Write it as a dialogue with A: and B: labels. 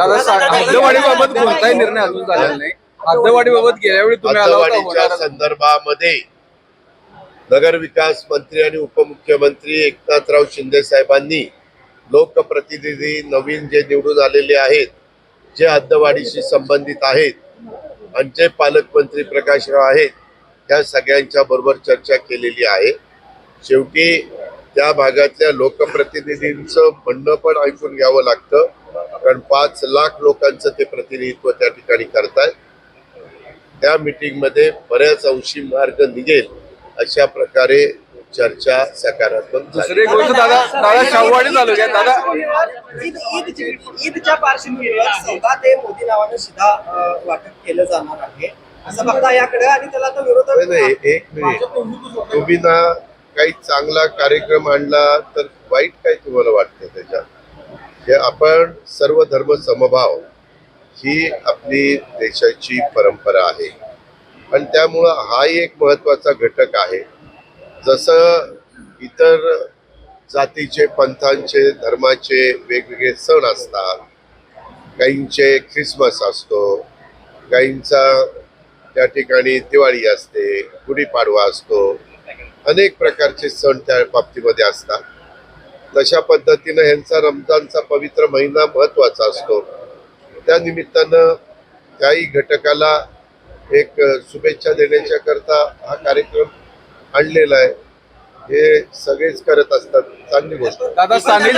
A: हद्दवाढीबाबत कोणताही निर्णय अजून झालेला नाही. हद्दवाढीबाबत गेल्या वेळी तुम्ही आला होता
B: संदर्भामध्ये नगर विकास मंत्री आणि उपमुख्यमंत्री एकनाथराव शिंदे साहेबांनी लोकप्रतिनिधी नवीन जे निवडून आलेले आहेत जे हद्दवाढीशी संबंधित आहेत आणि जे पालकमंत्री प्रकाशराव आहेत त्या सगळ्यांच्या बरोबर चर्चा केलेली आहे. शेवटी त्या भागातल्या लोकप्रतिनिधींचं म्हणणं पण ऐकून घ्यावं लागतं. कारण पाच लाख लोकांचं ते प्रतिनिधित्व त्या ठिकाणी करतायत. त्या मीटिंगमध्ये बऱ्याच अंशी मार्ग निघेल अशा प्रकारे चर्चा सकारात्मक.
A: दुसरी गोष्ट दादा दादा शाहूवाडी तालुक्यात दादा
C: ईद ईद ईदच्या पार्श्वभूमीवर सौदा ते मोदी नावानं सुद्धा वाटप केलं जाणार आहे. असं बघता याकडे आणि त्याला
B: नाही,
C: विरोधक
B: एक मिनिट. तुम्ही ना काही चांगला कार्यक्रम आणला तर वाईट काय तुम्हाला वाटतं त्याच्यात? हे आपण सर्व धर्म समभाव ही आपली देशाची परंपरा आहे. आणि त्यामुळं हा एक महत्त्वाचा घटक आहे. जसं इतर जातीचे पंथांचे धर्माचे वेगवेगळे सण असतात. काहींचे ख्रिसमस असतो. काहींचा त्या ठिकाणी दिवाळी असते गुढीपाडवा असतो. अनेक प्रकारचे सण त्या बाबतीमध्ये असतात. तशा पद्धतीनं ह्यांचा रमजानचा पवित्र महिना महत्त्वाचा असतो. त्या निमित्तानं त्याही घटकाला एक शुभेच्छा देण्याच्या करता हा कार्यक्रम आणलेला आहे. हे सगळेच करत असतात. चांगली गोष्ट.
A: दादा सांगली